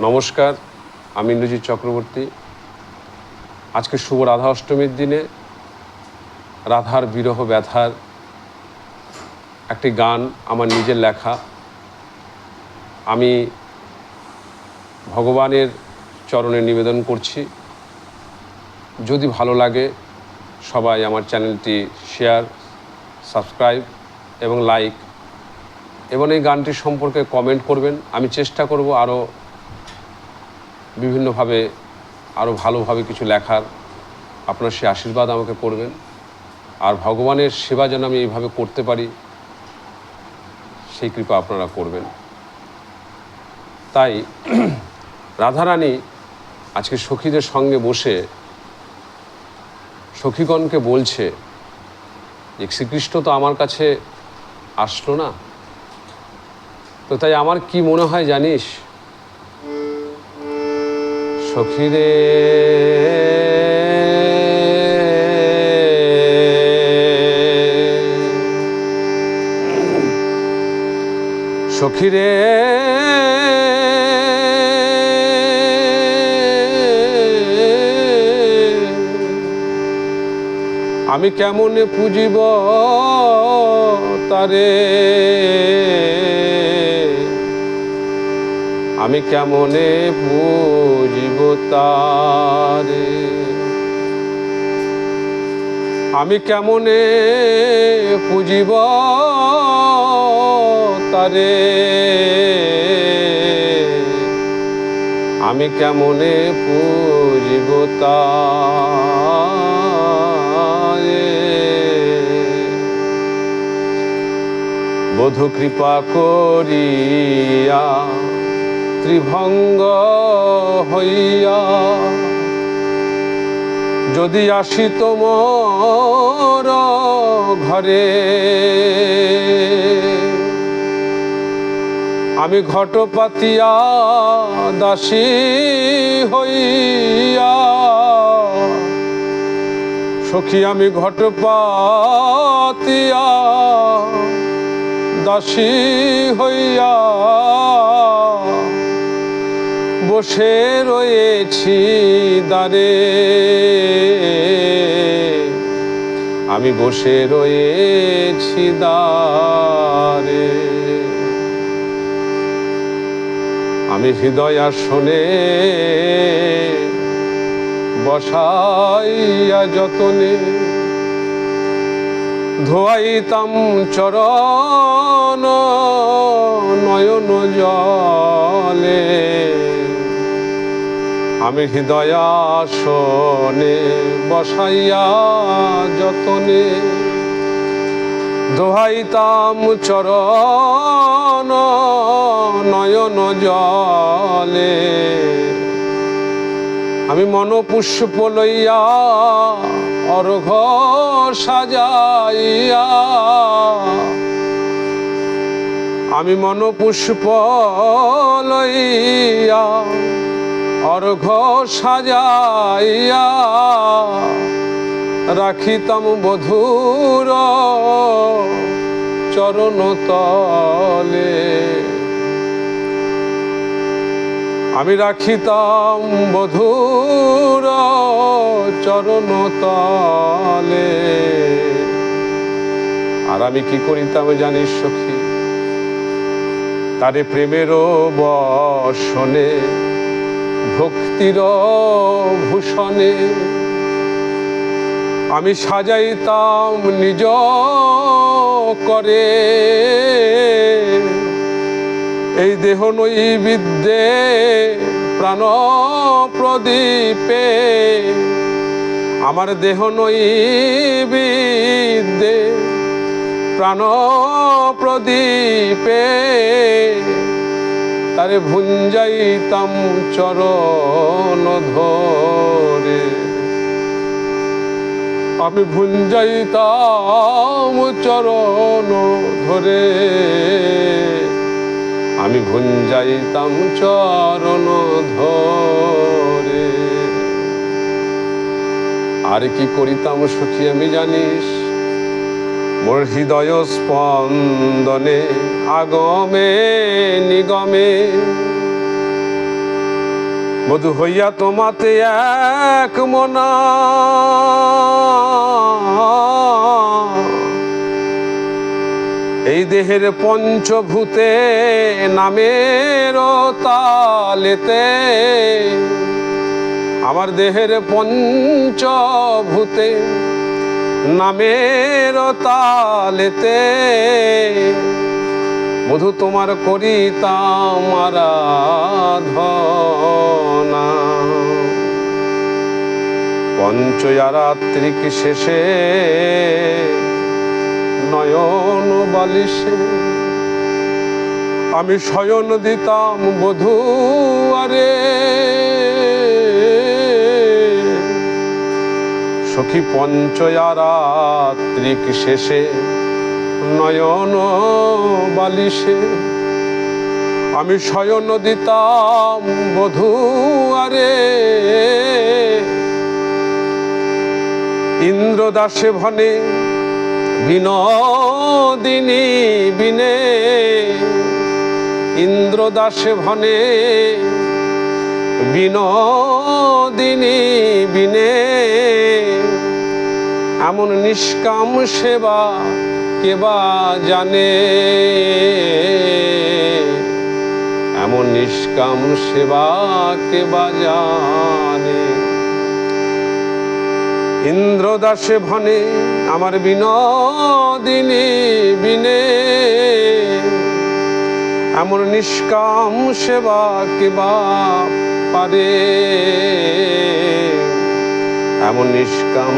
নমস্কার, আমি ইন্দ্রজিৎ চক্রবর্তী। আজকে শুভ রাধা অষ্টমীর দিনে রাধার বিরহ ব্যথার একটি গান আমার নিজের লেখা। আমি ভগবানের চরণে নিবেদন করছি। যদি ভালো লাগে সবাই আমার চ্যানেলটি শেয়ার, সাবস্ক্রাইব এবং লাইক। এবং এই গানটি সম্পর্কে কমেন্ট করবেন। আমি চেষ্টা করব আরও বিভিন্নভাবে আরও ভালোভাবে কিছু লেখার, আপনার সে আশীর্বাদ আমাকে করবেন। আর ভগবানের সেবা যেন আমি এইভাবে করতে পারি, সেই কৃপা আপনারা করবেন। তাই রাধারানী আজকে সখীদের সঙ্গে বসে, সখীগণকে বলছে যে শ্রীকৃষ্ণ তো আমার কাছে আসলো না। তো তাই আমার কি মনে হয় জানিস সখীরে। সখীরে। আমি কেমনে পুজিব তারে? আমি কেমনে পুজিব তারে? আমি কেমনে পুজিব তারে? আমি কেমনে পুজিব তারে? বধু কৃপা করিয়া ত্রিভঙ্গ হইয়া যদি আসি তোমার ঘরে, আমি ঘট পাতিয়া দাসী হইয়া, সখী আমি ঘট পাতিয়া দাসী হইয়া বসে রয়েছি দ্বারে। আমি বসে রয়েছি দ্বারে। আমি হৃদয় আসনে বসাইয়া যতনে ধোয়াইতাম চরণ নয়ন জলে। আমি হৃদয়াসনে বসাইয়া যতনে। দোহাইতাম চরণ নয়ন জলে। আমি মনপুষ্প লইয়া অর্ঘ সাজাইয়া। আমি মনপুষ্প লইয়া অর্ঘ সাজাইয়া রাখিতাম বধুর চরণ তলে। আমি রাখিতাম বধুর চরণ তলে। আর আমি কি করিতাম জানিস সখী? তারে প্রেমের বসনে ভক্তির ভূষণে আমি সাজাইতাম নিজ করে। এই দেহ নই বিদ্যে প্রাণ প্রদীপে। আমার দেহ নই বিদ্যে প্রাণ প্রদীপে। তারে ভুঞ্জাইতাম চরণ ধরে। আমি ভুঞ্জাইতাম চরণ ধরে। আমি ভুঞ্জাইতাম চরণ ধরে। আর কি করিতাম সখী আমি জানিস? মোর হৃদয় স্পন্দনে আগমে, নিগমে। বধু হইয়া তোমাতে এক মনা। এই দেহের পঞ্চভূতে নামের তালেতে, আমার দেহের পঞ্চভূতে নামের তালেতে বধু তোমার করিতাম আরাধনা পঞ্চয়ারাত্রিক শেষে নয়ন বালিশে আমি শয়ন দিতাম বধূ আরে সখী পঞ্চয়ারাত্রিক শেষে, নয়ন বালিশে। আমি শয়ন দিতাম বধূ আরে। ইন্দ্রদাসে ভনে, বিনোদিনী বিনে। ইন্দ্রদাসে ভনে, বিনোদিনী বিনে। এমন নিষ্কাম সেবা কেবা জানে? এমন নিষ্কাম সেবা কেবা জানে? ইন্দ্রদাসে ভনে আমার বিনোদিনী বিনে। এমন নিষ্কাম সেবা কেবা পারে? এমন নিষ্কাম